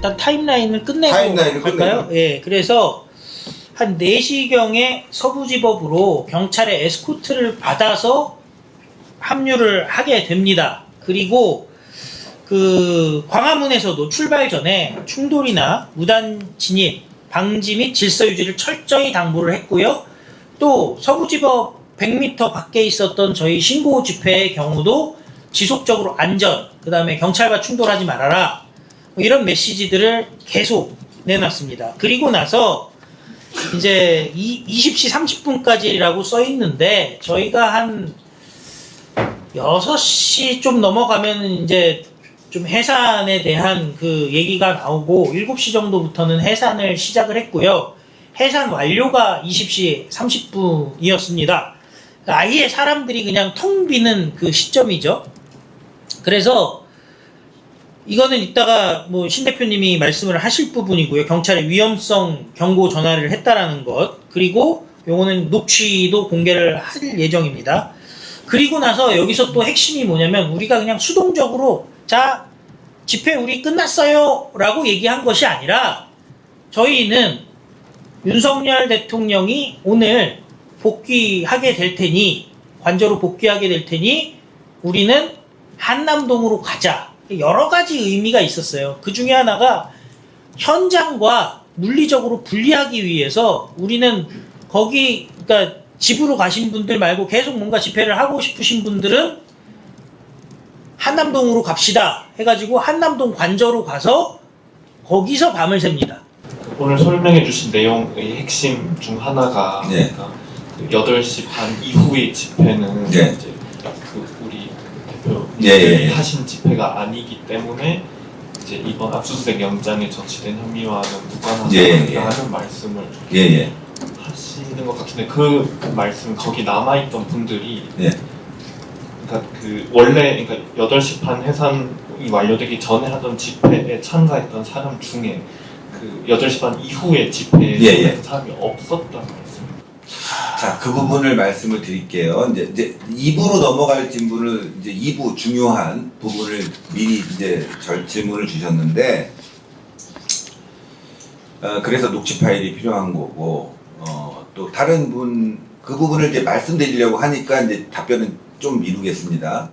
타임라인을 끝내고 타임라인을 갈까요? 끝내고. 예, 그래서 한 4시경에 서부지법으로 경찰의 에스코트를 받아서 합류를 하게 됩니다. 그리고 그 광화문에서도 출발 전에 충돌이나 무단 진입, 방지 및 질서 유지를 철저히 당부를 했고요. 또 서부지법 100m 밖에 있었던 저희 신고 집회의 경우도 지속적으로 안전, 그 다음에 경찰과 충돌하지 말아라. 뭐 이런 메시지들을 계속 내놨습니다. 그리고 나서 이제 이 20시 30분까지라고 써 있는데 저희가 한 6시 좀 넘어가면 이제 좀 해산에 대한 그 얘기가 나오고 7시 정도부터는 해산을 시작을 했고요. 해산 완료가 20시 30분이었습니다. 아예 사람들이 그냥 텅 비는 그 시점이죠. 그래서 이거는 이따가 뭐 신 대표님이 말씀을 하실 부분이고요. 경찰에 위험성 경고 전화를 했다라는 것. 그리고 요거는 녹취도 공개를 할 예정입니다. 그리고 나서 여기서 또 핵심이 뭐냐면 우리가 그냥 수동적으로 자 집회 우리 끝났어요 라고 얘기한 것이 아니라 저희는 윤석열 대통령이 오늘 복귀하게 될 테니 관저로 복귀하게 될 테니 우리는 한남동으로 가자 여러 가지 의미가 있었어요 그 중에 하나가 현장과 물리적으로 분리하기 위해서 우리는 거기 그러니까 집으로 가신 분들 말고 계속 뭔가 집회를 하고 싶으신 분들은 한남동으로 갑시다 해가지고 한남동 관저로 가서 거기서 밤을 셉니다. 오늘 설명해 주신 내용의 핵심 중 하나가 네. 그러니까 그 8시 반 이후의 집회는 네. 이제 예, 예, 예. 하신 집회가 아니기 때문에 이제 이번 압수수색 영장에 적시된 혐의와는 무관하다는 예, 예. 말씀을 예, 예. 하시는 것 같은데 그 말씀 거기 남아 있던 분들이 예. 그러니까 그 원래 그러니까 8시 반 해산이 완료되기 전에 하던 집회에 참가했던 사람 중에 그 8시 반 이후에 집회에 예, 예. 참가했던 사람이 없었다는 말씀. 자, 그 부분을 말씀을 드릴게요. 이제, 이제 2부로 넘어갈 질문을, 이제 2부 중요한 부분을 미리 이제 절 질문을 주셨는데, 어, 그래서 녹취 파일이 필요한 거고, 어, 또 다른 분, 그 부분을 이제 말씀드리려고 하니까 이제 답변은 좀 미루겠습니다.